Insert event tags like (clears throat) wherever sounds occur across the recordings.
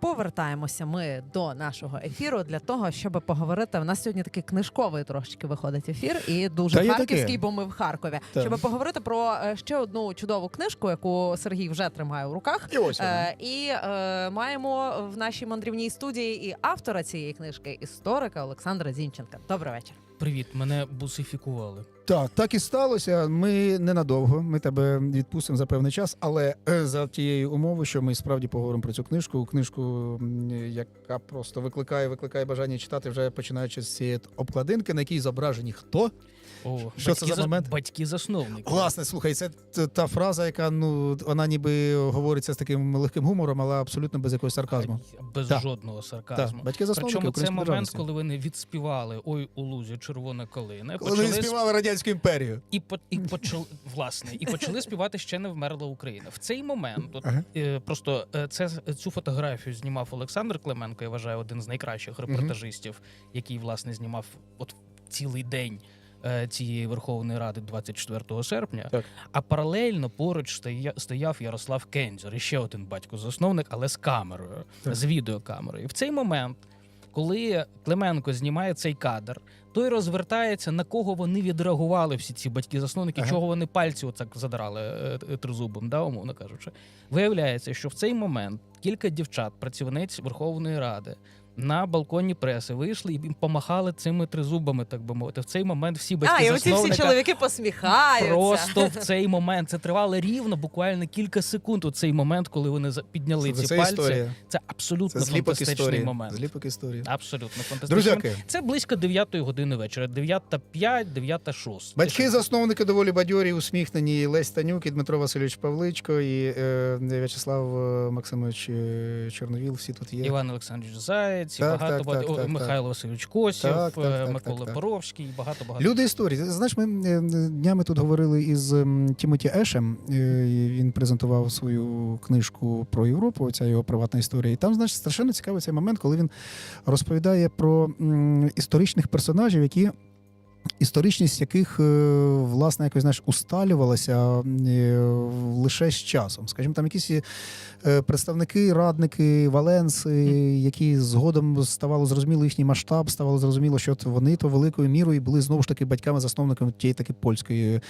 Повертаємося ми до нашого ефіру для того, щоб поговорити. У нас сьогодні такий книжковий трошечки виходить ефір, і дуже Та харківський, бо ми в Харкові. Так. Щоб поговорити про е, ще одну чудову книжку, яку Сергій вже тримає у руках. І ось вона. Е, і е, маємо в нашій мандрівній студії і автора цієї книжки, історика Олександра Зінченка. Добрий вечір. Привіт, мене бусифікували. Так, так і сталося. Ми ненадовго. Ми тебе відпустимо за певний час, але е, за тією умовою, що ми справді поговоримо про цю книжку. Книжку, яка просто викликає, викликає бажання читати, вже починаючи з цієї обкладинки, на якій зображені хто. О, Що це за момент? Батьки засновники. Власне, слухай, це та фраза, яка ну вона ніби говориться з таким легким гумором, але абсолютно без якогось сарказму. Без Так. жодного сарказму. батьки засновники Причому це момент, коли вони відспівали Ой у лузі червона калина. Коли вони співали радянську імперію. і, по, і почали (laughs) власне, і почали співати ще не вмерла Україна. В цей момент от, Ага. е, просто е, це цю фотографію знімав Олександр Клименко. Я вважаю один з найкращих репортажистів, який власне знімав от цілий день. Е, Цієї Верховної Ради 24 серпня, Так. а паралельно поруч стояв Ярослав Кензер, і ще один батько-засновник, але з камерою, Так. з відеокамерою. І в цей момент, коли Клименко знімає цей кадр, той розвертається, на кого вони відреагували всі ці батьки-засновники, Ага. чого вони пальці оцак задрали е, е, тризубом, да, умовно кажучи. Виявляється, що в цей момент кілька дівчат, працівниць Верховної Ради. На балконі преси вийшли і помахали цими тризубами, так би мовити. В цей момент всі батьки А, і оці всі засновника чоловіки посміхаються. просто в (laughs) цей момент. Це тривало рівно буквально кілька секунд. У цей момент, коли вони за- підняли ці це пальці. історія. Це абсолютно Це зліпок фантастичний історії. момент. Зліпок історії. Абсолютно фантастичний. Друзяки, Це близько 9 години вечора. 9.05, 9.06. батьки засновники доволі бадьорі, усміхнені Лесь Танюк і Дмитро Васильович Павличко і е, В'ячеслав е, Максимович е, Чорновіл. Всі тут є. Іван Олександрович Заєць, і Так, багато так, багато так, так, Михайло Васильович Косів, Так, так, е, Микола так, так. Боровський, і багато багато. Люди історії. Знаєш, ми е, днями тут говорили із Тімоті Ешем. Е, Він презентував свою книжку про Європу. Ця його приватна історія. І там, значить, страшенно цікавий цей момент, коли він розповідає про історичних персонажів, які. Історичність яких е, власне якось знаєш усталювалася е, лише з часом. Скажімо, там якісь е, представники, радники, Валенси, які згодом ставало зрозуміло їхній масштаб, ставало зрозуміло, що вони то великою мірою були знову ж таки батьками-засновниками тієї таки польської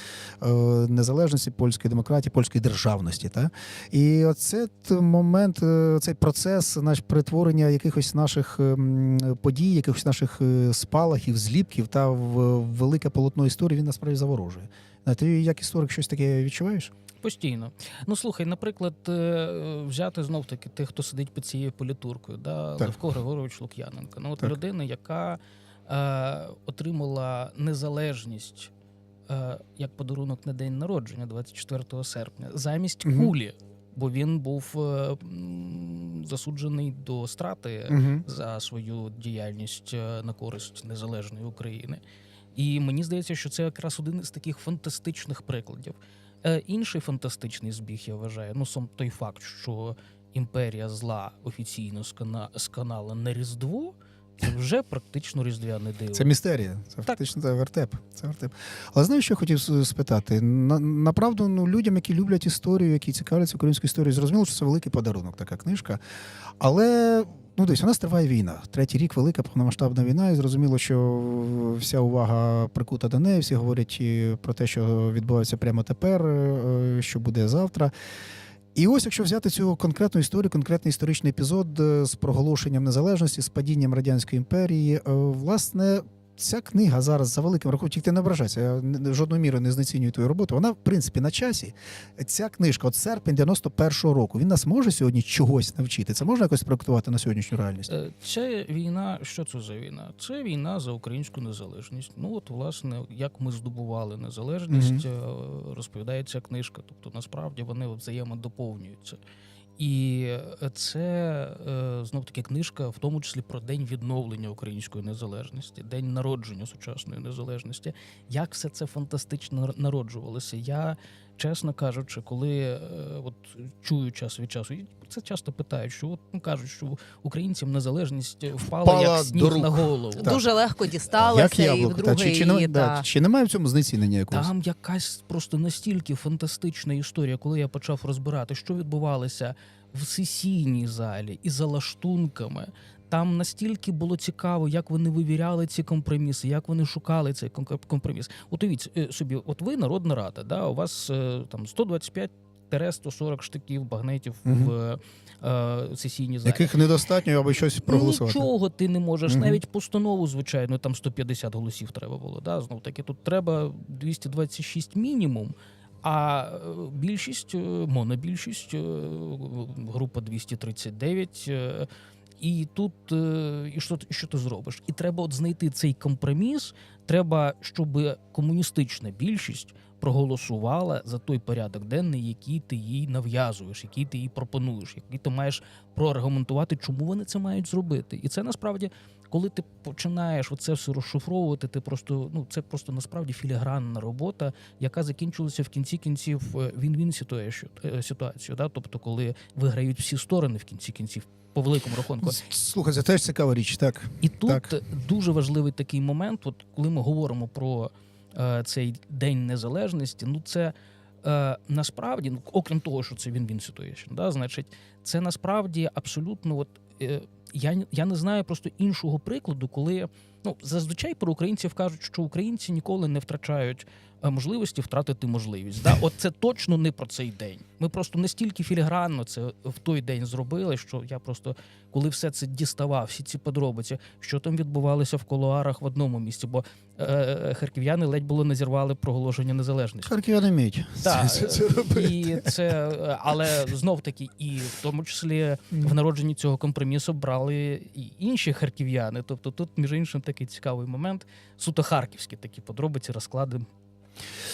незалежності, польської демократії, польської державності. Та? І оце момент, цей процес наш перетворення якихось наших ем, подій, якихось наших спалахів, зліпків та в велике полотно історії він насправді заворожує. А Ти як історик щось таке відчуваєш? Постійно. Ну слухай, наприклад, е, взяти знов таки тих, хто сидить під цією політуркою, да, Так. Левко Григорович Лук'яненко. Ну, от Так. людина, яка е, отримала незалежність е, як подарунок на день народження, 24 серпня, замість Мгм. кулі, бо він був е, засуджений до страти Угу. за свою діяльність е, на користь незалежної України. І мені здається, що це якраз один із таких фантастичних прикладів. Е, інший фантастичний збіг, я вважаю, ну сам той факт, що імперія зла офіційно скана- сканала на Різдво, це вже практично різдвяне диво. Це містерія, це фактично це вертеп. Це вертеп. Але знаєш, що я хотів спитати? На, направду, ну, людям, які люблять історію, які цікавляться українською історією, зрозуміло, що це великий подарунок, така книжка. Але ну, десь у нас триває війна. Третій рік велика повномасштабна війна, і зрозуміло, що вся увага прикута до неї. Всі говорять про те, що відбувається прямо тепер, е, що буде завтра. І ось, якщо взяти цю конкретну історію, конкретний історичний епізод е, з проголошенням незалежності, з падінням радянської імперії, е, власне. Ця книга зараз за великим рахунком, тільки ти не ображайся, я жодною мірою не знецінюю твою роботу. Вона, в принципі, на часі. Ця книжка, от серпень 91-го року, він нас може сьогодні чогось навчити. Це можна якось проектувати на сьогоднішню реальність? Е, Це війна. Що це за війна? Це війна за українську незалежність. Ну от власне, як ми здобували незалежність, е, розповідає ця книжка. Тобто, насправді вони взаємодоповнюються. І це знов таки книжка, в тому числі про день відновлення української незалежності, день народження сучасної незалежності. Як все це фантастично народжувалося? Я, чесно кажучи, коли е, от чую час від часу, і це часто питають, що от ну кажуть, що українцям незалежність впала, Впала як до сніг рук. на голову. Так. Дуже легко дісталася, Як і яблуко. Та, вдруге чи, чи, не- та. чи немає в цьому знецінення якогось? Там якась просто настільки фантастична історія, коли я почав розбирати, що відбувалося в сесійній залі і за лаштунками. Там настільки було цікаво, як вони вивіряли ці компроміси, як вони шукали цей компроміс. От уявіть е, собі, от ви народна рада, да, у вас е, там 125 140 штиків багнетів в е, е, сесійній залі. Яких недостатньо, аби щось проголосувати. Нічого ти не можеш, Мгм. навіть постанову, звичайно, там 150 голосів треба було. Да? Знов таки, тут треба 226 мінімум. А більшість, монобільшість, група 239. І тут е, і що, ти- що ти зробиш? І треба от знайти цей компроміс. Треба, щоб комуністична більшість проголосувала за той порядок денний, який ти їй нав'язуєш, який ти їй пропонуєш, який ти маєш проаргументувати, чому вони це мають зробити. І це насправді, коли ти починаєш оце все розшифровувати, ти просто ну це просто насправді філігранна робота, яка закінчилася в кінці кінців е, він-він ситуацію, е. Да? Тобто, коли виграють всі сторони в кінці кінців. По великому рахунку, Слухай, це теж цікава річ, так. і тут Так. дуже важливий такий момент, от коли ми говоримо про е, цей день незалежності, ну це е, насправді, ну, окрім того, що це він він situation, да, значить, це насправді абсолютно, от я, я не знаю просто іншого прикладу, коли ну зазвичай про українців кажуть, що українці ніколи не втрачають. Е, Можливості втратити можливість. Да? От це точно не про цей день. Ми просто настільки філігранно це в той день зробили, що я просто коли все це діставав, всі ці подробиці, що там відбувалося в колуарах в одному місці, бо е, харків'яни ледь було не зірвали проголошення незалежності. Харків'яни вміють Так, це, це, це і це, е, але знов таки, і в тому числі в народженні цього компромісу брали і інші харків'яни. Тобто тут, між іншим, такий цікавий момент. Суто харківські такі подробиці, розклади.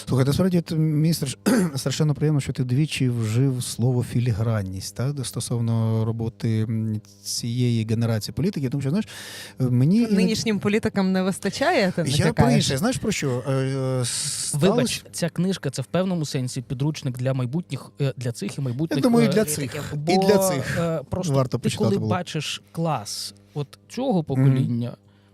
Слухай, насправді страш- (clears throat) страшенно приємно, що ти двічі вжив слово філігранність та, стосовно роботи цієї генерації політики. Тому що знаєш, е, мені Нинішнім політикам не вистачає. Ти я про інше. Знаєш про що? Е, е, Вибач, ця книжка це в певному сенсі підручник для майбутніх для цих і майбутніх. Я думаю, для цих. Бо, І для цих. просто Варто ти, коли було. бачиш клас от цього покоління.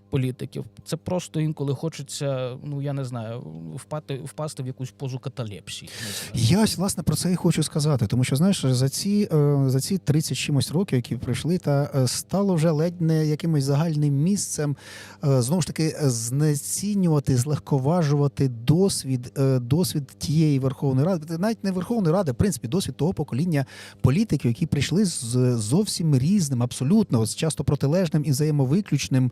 Політиків, це просто інколи хочеться, ну я не знаю, впати, впасти в якусь позу каталепсії. Я ось власне про це і хочу сказати, тому що знаєш, за ці е, за ці 30 чимось років, які пройшли, та е, стало вже ледь не якимось загальним місцем е, знову ж таки знецінювати, злегковажувати досвід, досвід тієї Верховної Ради, навіть не Верховної Ради, в принципі, досвід того покоління політиків, які прийшли з зовсім різним, абсолютно з часто протилежним і взаємовиключним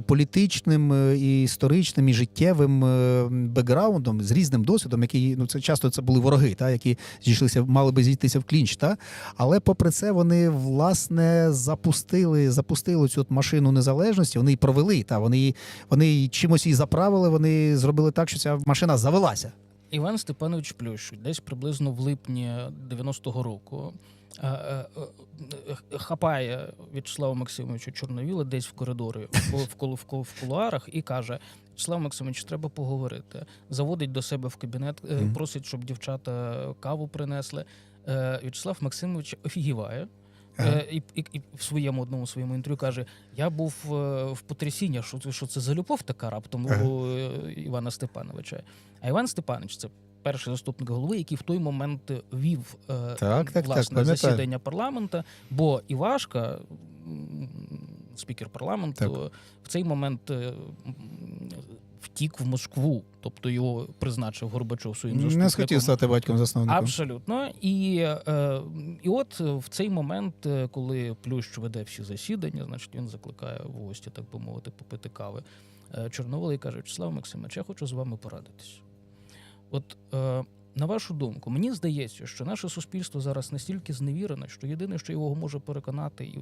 політичним е, і історичним і життєвим е, бекграундом з різним досвідом, який ну це часто це були вороги, та які зійшлися, мали би зійтися в клінч. Та але попри це вони власне запустили, запустили цю от машину незалежності. Вони її провели. Та вони вони чимось її заправили. Вони зробили так, що ця машина завелася. Іван Степанович Плющук десь приблизно в липні 90-го року хапає В'ячеслава Максимовича Чорновіла десь в коридорі в, кулуарах і каже: В'ячеслав Максимович, треба поговорити. Заводить до себе в кабінет, е, просить, щоб дівчата каву принесли. Е, В'ячеслав Максимович офігіває. Ага. Е, і, і, і в своєму одному своєму інтерв'ю каже: Я був е, в потрясіння, що це, що це за любов така раптом Ага. у е, Івана Степановича. А Іван Степанович це перший заступник голови, який в той момент вів е, Так, так, власне так, засідання парламенту. Бо Івашка, спікер парламенту, в цей момент. е, Втік в Москву, тобто його призначив Горбачов своїм Не заступником. схотів стати батьком засновником. Абсолютно. І, е, і от в цей момент, коли Плющ веде всі засідання, значить він закликає в гості, так би мовити, попити кави. Е, Чорноволий каже: Вячеслав Максимович, я хочу з вами порадитись. От е, на вашу думку, мені здається, що наше суспільство зараз настільки зневірене, що єдине, що його може переконати і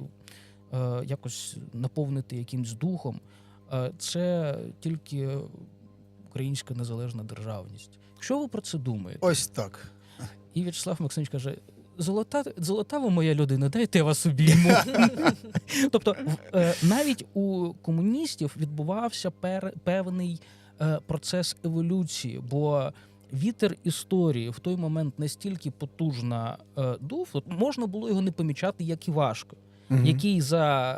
е, якось наповнити якимсь духом, е, це тільки українська незалежна державність. Що ви про це думаєте? Ось так. І В'ячеслав Максимович каже: Золота, золота ви моя людина, дайте я вас обійму. (laughs) тобто, е, навіть у комуністів відбувався пер, певний е, процес еволюції, бо вітер історії в той момент настільки потужно е, дув, от можна було його не помічати, як і важко. Мгм. який за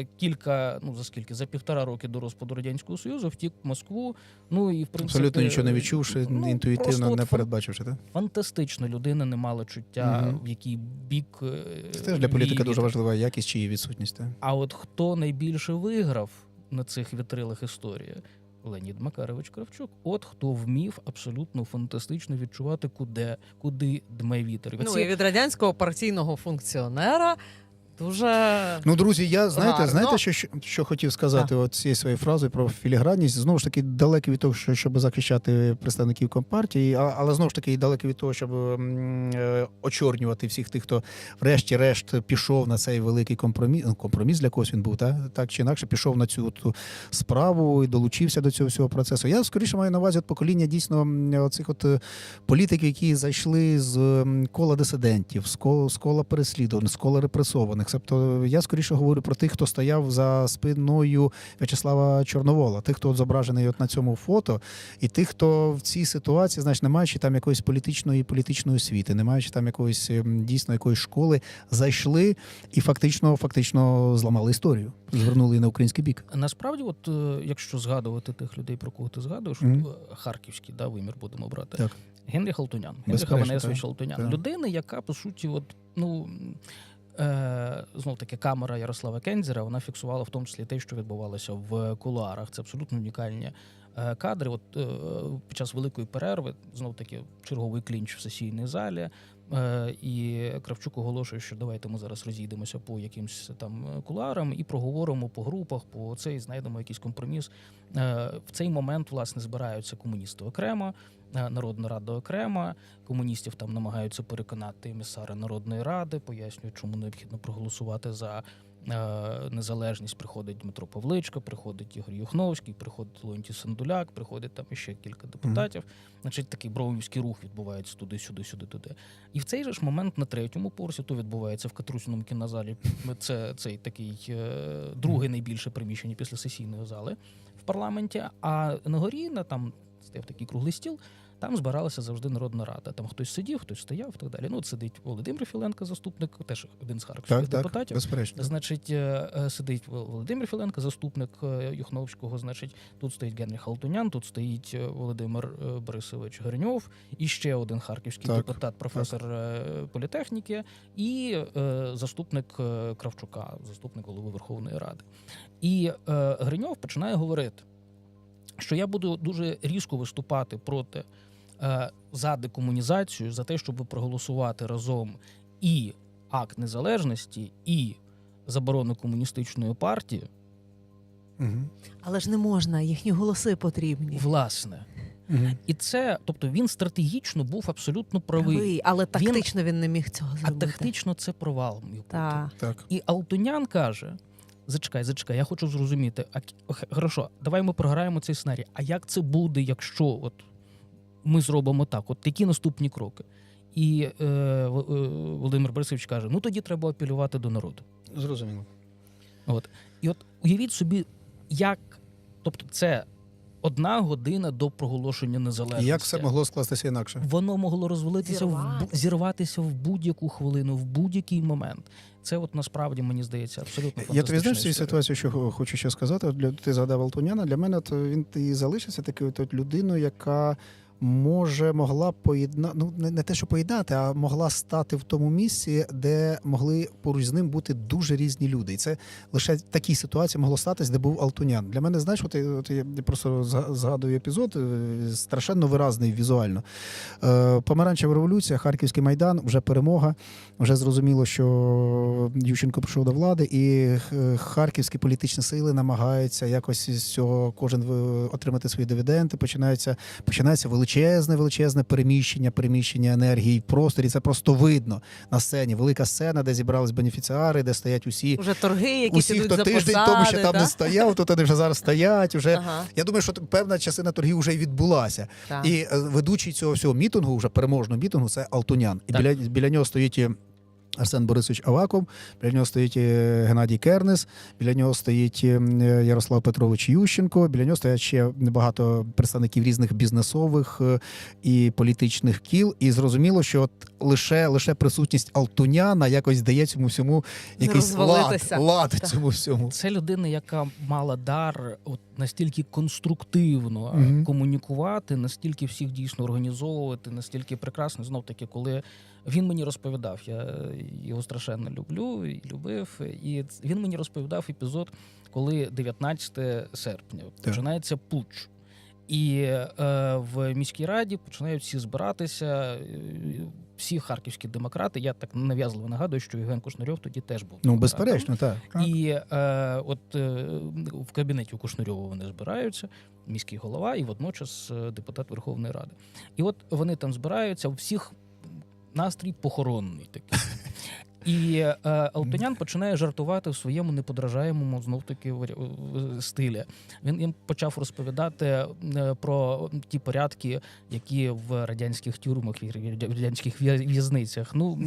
е, кілька, ну за скільки, за півтора роки до розпаду радянського союзу втік в Москву. Ну і в принципі Абсолютно нічого не відчувши, ну, інтуїтивно не передбачивши. Так? Фантастично, людина не мала чуття, Мгм. в який бік е, Це теж для політика дуже важлива якість чи її відсутність. Так? А от хто найбільше виграв на цих вітрилах історії? Леонід Макарович Кравчук. От хто вмів абсолютно фантастично відчувати, куди, куди дме вітер. Ну і від радянського партійного функціонера дуже Ну, друзі, я знаєте, Гарно. знаєте, що, що, хотів сказати от цією своєю фразою про філігранність. Знову ж таки, далекий від того, що, щоб захищати представників компартії, а, але знову ж таки, далекий від того, щоб е, очорнювати всіх тих, хто врешті-решт пішов на цей великий компроміс. Ну, компроміс для когось він був, так? так чи інакше пішов на цю ту справу і долучився до цього всього процесу. Я скоріше маю на увазі от покоління дійсно м, оцих от е, політиків, які зайшли з кола дисидентів, з кола, з кола переслідуваних, з кола репресованих. Тобто я скоріше говорю про тих, хто стояв за спиною В'ячеслава Чорновола, тих, хто от зображений от на цьому фото, і тих, хто в цій ситуації, знаєш, не маючи там якоїсь політичної політичної освіти, не маючи там якоїсь ем, дійсно якоїсь школи, зайшли і фактично, фактично зламали історію, звернули її на український бік. Насправді, от е, якщо згадувати тих людей, про кого ти згадуєш, от, е, харківський да, вимір будемо брати. Так. Генріх Халтунян, Генріх Безперечно, Аванесович так. Халтунян. Людина, яка по суті, от, ну. Е, знов таки камера Ярослава Кензера вона фіксувала в тому числі те, що відбувалося в кулуарах. Це абсолютно унікальні е, кадри. От е, під час великої перерви, знов таки черговий клінч в сесійній залі. Е, і Кравчук оголошує, що давайте ми зараз розійдемося по якимсь там е, кулуарам і проговоримо по групах, по цей знайдемо якийсь компроміс. Е, в цей момент власне збираються комуністи окремо, е, Народна Рада окремо. Комуністів там намагаються переконати емісари Народної Ради, пояснюють, чому необхідно проголосувати за е, незалежність. Приходить Дмитро Павличко, приходить Ігор Юхновський, приходить Леонтій Сандуляк, приходить там ще кілька депутатів. Значить, такий броунівський рух відбувається туди, сюди, сюди, туди. І в цей же ж момент на третьому поверсі, то відбувається в Катрусіному кінозалі. Це цей такий е, друге найбільше приміщення після сесійної зали в парламенті. А на горі на там стояв такий круглий стіл. Там збиралася завжди народна рада. Там хтось сидів, хтось стояв і так далі. Ну, сидить Володимир Філенко, заступник, теж один з харківських Так, так, депутатів. безперечно. Значить, е, е, сидить Володимир Філенко, заступник е, Юхновського. Значить, тут стоїть Генріх Халтунян, тут стоїть Володимир Борисович Гриньов, і ще один харківський Так, депутат, професор е, політехніки, і заступник Кравчука, заступник голови Верховної Ради. І Гриньов починає говорити, що я буду дуже різко виступати проти е, за декомунізацію, за те, щоб проголосувати разом і акт незалежності, і заборону комуністичної партії, Мгм. але ж не можна, їхні голоси потрібні. власне. Мгм. І це, тобто, він стратегічно був абсолютно правий, Правий, але тактично він, не міг цього а тактично це провал. Так. Так. І Алтунян каже: зачекай, зачекай, я хочу зрозуміти. А хорошо, давай ми програємо цей сценарій. А як це буде, якщо от ми зробимо так? От які наступні кроки? І е, е, Володимир Борисович каже: ну тоді треба апелювати до народу. Зрозуміло. І от уявіть собі, як, тобто, це одна година до проголошення незалежності. Як все могло скластися інакше? Воно могло розвалитися в Зірватися. в будь-яку хвилину, в будь-який момент. Це от насправді мені здається абсолютно Я тобі знаєш цю ситуації, що хочу ще сказати. Для ти згадав Алтуняна. Для мене то він і залишився такою от людиною, яка може могла поєднати, ну не, не те, що поєднати, а могла стати в тому місці, де могли поруч з ним бути дуже різні люди. І це лише в такій ситуації могло статись, де був Алтунян. Для мене, знаєш, от, от я просто згадую епізод, е, страшенно виразний візуально. Е, Помаранчева революція, Харківський майдан, вже перемога. Вже зрозуміло, що Ющенко прийшов до влади, і е, харківські політичні сили намагаються якось із цього кожен отримати свої дивіденди. Починається починається величезне, величезне переміщення, переміщення енергії в просторі. Це просто видно на сцені. Велика сцена, де зібрались бенефіціари, де стоять усі. Уже торги, які Усі, хто за тиждень посади, тому ще там не стояв, то вони вже зараз стоять. Уже Ага, я думаю, що певна частина торгів вже й відбулася. так. І е, ведучий цього всього мітингу, вже переможного мітингу, це Алтунян. І Так. біля, біля нього стоїть е, Арсен Борисович Аваков, біля нього стоїть е, Геннадій Кернес, біля нього стоїть е, Ярослав Петрович Ющенко, біля нього стоять ще багато представників різних бізнесових е, і політичних кіл. І зрозуміло, що от лише, лише присутність Алтуняна якось дає цьому всьому якийсь лад, лад Так. цьому всьому. Це людина, яка мала дар от настільки конструктивно Мгм. комунікувати, настільки всіх дійсно організовувати, настільки прекрасно. Знов таки, коли він мені розповідав, я його страшенно люблю і любив. І він мені розповідав епізод, коли 19 серпня починається путч. І е, в міській раді починають всі збиратися. е, Всі харківські демократи. Я так нав'язливо нагадую, що Євген Кушнарьов тоді теж був. Ну, безперечно, так. І е, от е, в кабінеті у Кушнарьова вони збираються, міський голова і водночас е, депутат Верховної Ради. І от вони там збираються, у всіх настрій похоронний такий. (laughs) І е, Алтунян починає жартувати в своєму неподражаємому знов таки стилі. Він їм почав розповідати е, про ті порядки, які в радянських тюрмах і радянських в'язницях. Ну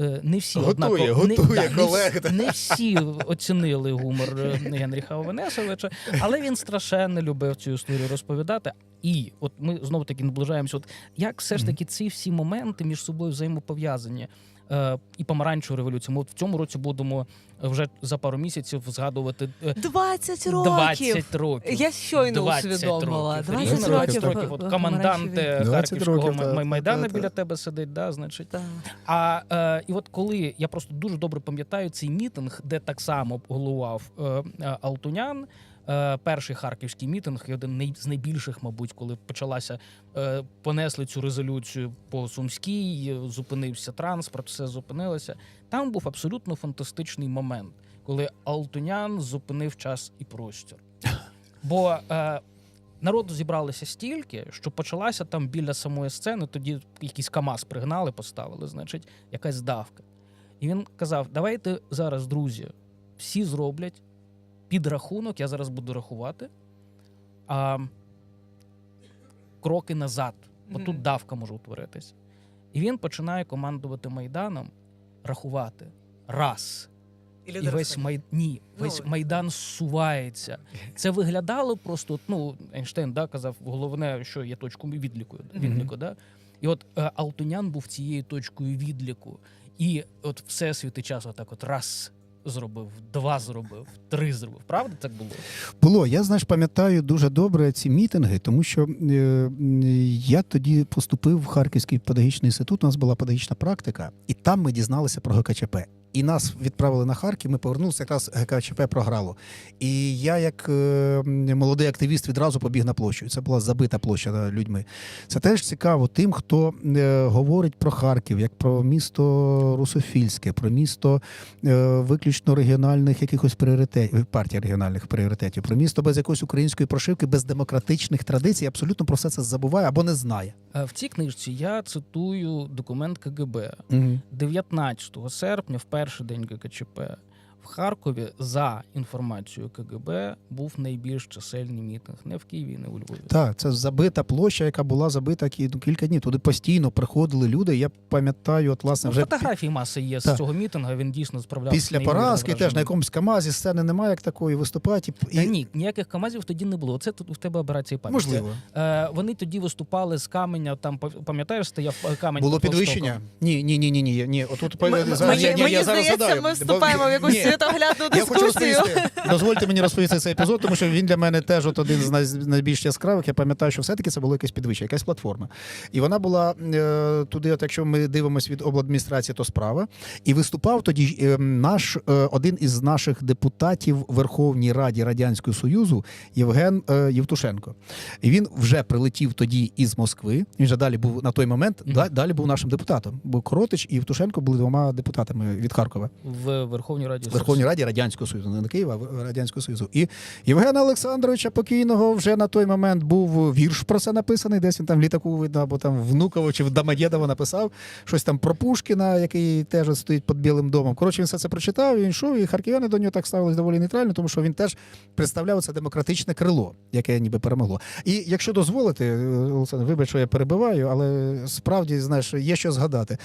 е, не всі Готує, однаково- готує не, колег, Не, не всі оцінили гумор е, Генріха Овенесовича, але він страшенно любив цю історію розповідати. І от ми знову таки наближаємося. От як все ж таки ці всі моменти між собою взаємопов'язані? Е, і помаранчеву революцію. Ми от в цьому році будемо вже за пару місяців згадувати е, 20 років. 20 років. Я щойно 20 усвідомила. років. 20 Рівно років. 20 років. От командант е, 20 Харківського років, майдану так. біля тебе сидить, да, значить. Так. А е, і от коли я просто дуже добре пам'ятаю цей мітинг, де так само головував е, е, Алтунян. Е, перший харківський мітинг, і один з найбільших, мабуть, коли почалася, е, понесли цю резолюцію по Сумській, е, зупинився транспорт, все зупинилося. Там був абсолютно фантастичний момент, коли Алтунян зупинив час і простір. (laughs) Бо е, народу зібралося стільки, що почалася там біля самої сцени, тоді якийсь КАМАЗ пригнали, поставили, значить, якась давка. І він казав: давайте зараз, друзі, всі зроблять підрахунок, я зараз буду рахувати. А, кроки назад, бо тут давка може утворитись. І він починає командувати Майданом, рахувати. Раз. І І весь май... Ні, Ну, весь майдан зсувається. Це виглядало просто. Ну, Ейнштейн да, казав, головне, що є точкою відліку. Відліку да? І от е, Алтунян був цією точкою відліку. І от всесвіт і час отак от раз зробив, два зробив, три зробив. Правда так було? Було. Я знаєш, пам'ятаю дуже добре ці мітинги, тому що е, я тоді поступив в Харківський педагогічний інститут. У нас була педагогічна практика, і там ми дізналися про ГКЧП. І нас відправили на Харків. Ми повернулися, якраз ГКЧП програло. І я, як е, молодий активіст, відразу побіг на площу. Це була забита площа людьми. Це теж цікаво тим, хто е, говорить про Харків, як про місто русофільське, про місто е, виключно регіональних якихось пріоритетів, партій регіональних пріоритетів, про місто без якоїсь української прошивки, без демократичних традицій, абсолютно про все це забуває або не знає. Е, В цій книжці я цитую документ КГБ. Угу. 19 серпня, в перший день ГКЧП, Харкові за інформацією КГБ був найбільш чисельний мітинг не в Києві, не у Львові. Так, це забита площа, яка була забита ну, кілька днів. Туди постійно приходили люди. Я пам'ятаю, от власне Ну, вже фотографії маси є Так. з цього мітингу. Він дійсно справлявся. після поразки, теж на якомусь Камазі сцени немає як такої виступати. І, Та ні, ніяких камазів тоді не було. Це тут у тебе операція пам'яті. можливо. Е, вони тоді виступали з каменя. Там пам- пам'ятаєш, стояв е, камінь. Було під підвищення? Ні, ні, ні, ні, ні. ні. Отут М- я- м- зараз- мені я- я- мені я зараз здається, задаю. ми вступаємо в якусь. Світоглядну Я хочу дискусію. розповісти. Дозвольте мені розповісти цей епізод, тому що він для мене теж от один з най- найбільш яскравих. Я пам'ятаю, що все-таки це було якесь підвищення, якась платформа. І вона була е, туди, от якщо ми дивимося від обладміністрації, то справа. І виступав тоді е, наш е, один із наших депутатів в Верховній Раді Радянського Союзу Євген е, Євтушенко. І він вже прилетів тоді із Москви. Він же далі був на той момент, да- далі був нашим депутатом. Бо Коротич і Євтушенко були двома депутатами від Харкова. в Верховній Раді. Верховній Раді Радянського Союзу, не Києва, а Радянського Союзу. І Євгена Олександровича покійного вже на той момент був вірш про це написаний. Десь він там в літаку видно, або там Внуково чи в Домодєдово написав щось там про Пушкіна, який теж стоїть під Білим домом. Коротше, він все це прочитав. і Він йшов, і харків'яни до нього так ставились доволі нейтрально, тому що він теж представляв це демократичне крило, яке ніби перемогло. І якщо дозволити, е, Олександр, вибач, що я перебиваю, але справді знаєш, є що згадати.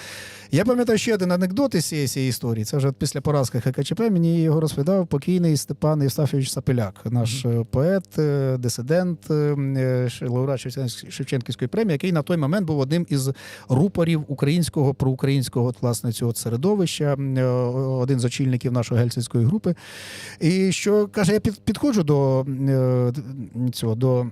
Я пам'ятаю ще один анекдот із цієї історії. Це вже після поразки ХКЧП. Мені його розповідав покійний Степан Євстафійович Сапеляк, наш е, поет, е, дисидент, е, лауреат Шевченківської премії, який на той момент був одним із рупорів українського проукраїнського от, власне цього середовища, один з очільників нашої гельсінської групи. І що каже, я підходжу до цього до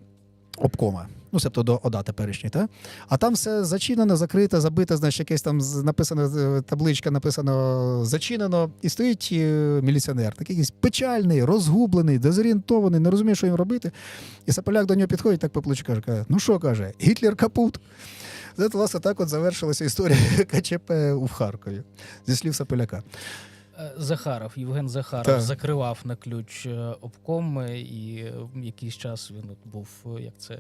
обкома. Ну, себто до ОДА теперішній, та? А там все зачинено, закрите, забите, знаєш, якесь там написано, е, табличка написано зачинено, і стоїть е, міліціонер, такий якийсь печальний, розгублений, дезорієнтований, не розуміє, що їм робити. І Саполяк до нього підходить, так по плечу каже, каже, ну що каже, Гітлер капут. Це, власне, так от завершилася історія (laughs) КЧП у Харкові, зі слів Саполяка. Е, Захаров, Євген Захаров Так. закривав на ключ е, обком, і е, якийсь час він от був як це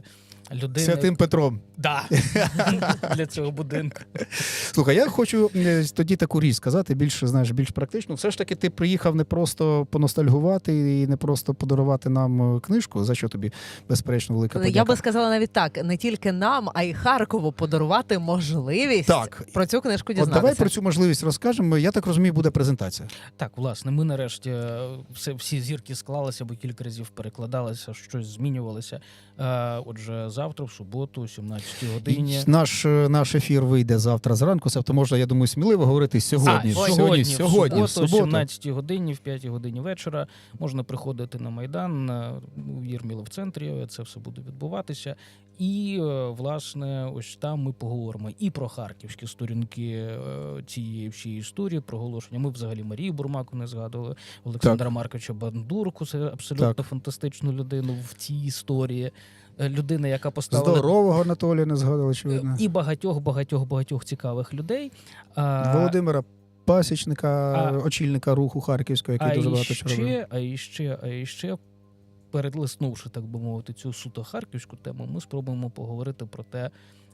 людина Святим Петром. да. (laughs) для цього будинку. Слухай, я хочу тоді таку річ сказати, більш знаєш, більш практично. Все ж таки, ти приїхав не просто поностальгувати і не просто подарувати нам книжку, за що тобі безперечно велика подяка. Я би сказала навіть так: не тільки нам, а й Харкову подарувати можливість Так. про цю книжку От давай про цю можливість розкажемо. Я так розумію, буде презентація. Так, власне, ми нарешті е, все, всі зірки склалися, бо кілька разів перекладалися, щось змінювалося. Е, Отже, завтра, в суботу, о 17 годині. Наш, е, наш ефір вийде завтра зранку. Тобто можна, я думаю, сміливо говорити сьогодні. А, сьогодні, сьогодні, сьогодні, в в суботу, о суботу. 17 годині, в 5 годині вечора можна приходити на Майдан у Єрміло в центрі. Це все буде відбуватися. І е, власне, ось там ми поговоримо і про харківські сторінки е, цієї всієї історії, проголошення. Ми взагалі Марію Бурмаку не згадували, Олександра Марковича Бандурку. Це абсолютно Так. фантастичну людину в цій історії. Е, Людина, яка поставила Здорового Анатолія не згадали, очевидно. і багатьох, багатьох, багатьох цікавих людей. Володимира Пасічника, А- очільника руху Харківського, який а дуже багато ще, а ще, а і ще, перелиснувши, так би мовити, цю суто харківську тему, ми спробуємо поговорити про те,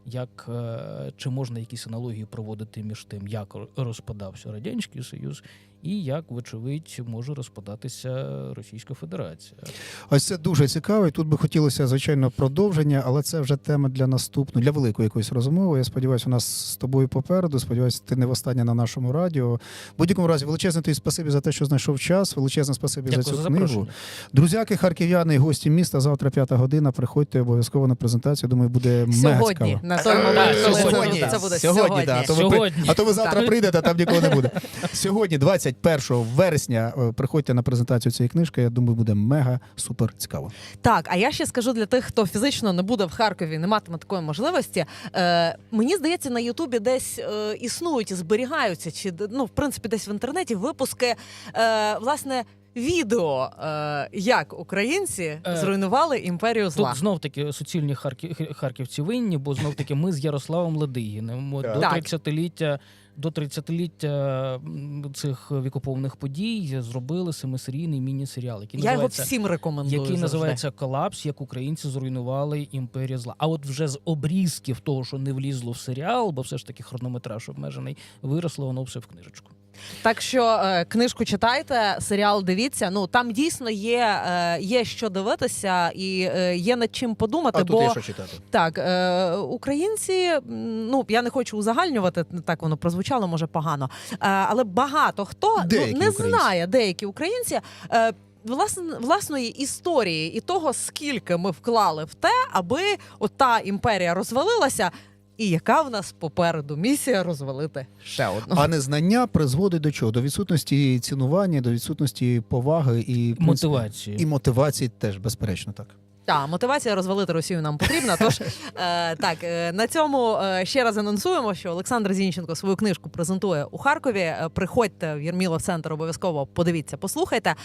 як е, чи можна якісь аналогії проводити між тим, як розпадався радянський союз, і як, вочевидь, може розпадатися Російська Федерація. Ось це дуже цікаво. І тут би хотілося, звичайно, продовження, але це вже тема для наступної, для великої якоїсь розмови. Я сподіваюся, у нас з тобою попереду. Сподіваюся, ти не востаннє на нашому радіо. В будь-якому разі, величезне тобі спасибі за те, що знайшов час. Величезне спасибі Дякую за за цю книгу. Друзяки, харків'яни, і гості міста. Завтра п'ята година. Приходьте обов'язково на презентацію. Думаю, буде мега Сьогодні, на той момент, сьогодні. це буде Сьогодні, сьогодні. да, то ви Сьогодні. А то ви завтра Так. прийдете, а там нікого не буде. Сьогодні, 21 вересня, е, приходьте на презентацію цієї книжки. Я думаю, буде мега супер цікаво. Так, а я ще скажу для тих, хто фізично не буде в Харкові, не матиме такої можливості. Е, мені здається, на Ютубі десь е, існують і зберігаються, чи ну, в принципі, десь в інтернеті випуски е, власне. Відео, е, як українці Е, зруйнували імперію зла. Тут знов таки суцільні харків, харківці винні, бо знов таки ми з Ярославом Ледигіним до Так. 30-ліття. До 30-ліття цих вікоповних подій зробили семисерійний міні-серіал, який я його всім рекомендую. який називається Колапс, як українці зруйнували імперію зла. А от вже з обрізків того, що не влізло в серіал, бо все ж таки хронометраж обмежений, виросло воно все в книжечку. Так що е, книжку читайте, серіал дивіться. Ну там дійсно є, е, є що дивитися і е, є над чим подумати. бо читати. Так, е, українці, м, ну я не хочу узагальнювати, так воно прозвучало, може погано. Е, але багато хто Деякі ну, не українці. знає, деякі українці. Е, Власне, власної історії і того, скільки ми вклали в те, аби ота імперія розвалилася, і яка в нас попереду місія розвалити ще одну. А незнання призводить до чого? До відсутності цінування, до відсутності поваги і Мотивації. і мотивації теж, безперечно, так. Так, мотивація розвалити Росію нам потрібна. Тож (laughs) е, так е, на цьому е, ще раз анонсуємо, що Олександр Зінченко свою книжку презентує у Харкові. Е, Приходьте в Єрмілов центр, обов'язково подивіться, послухайте.